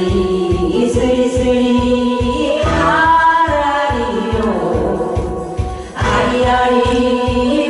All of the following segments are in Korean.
슬슬슬슬 가라리요. 아리아리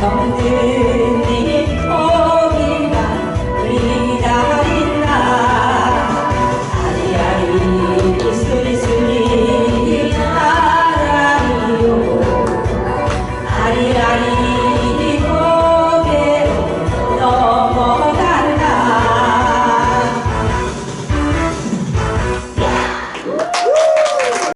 当你。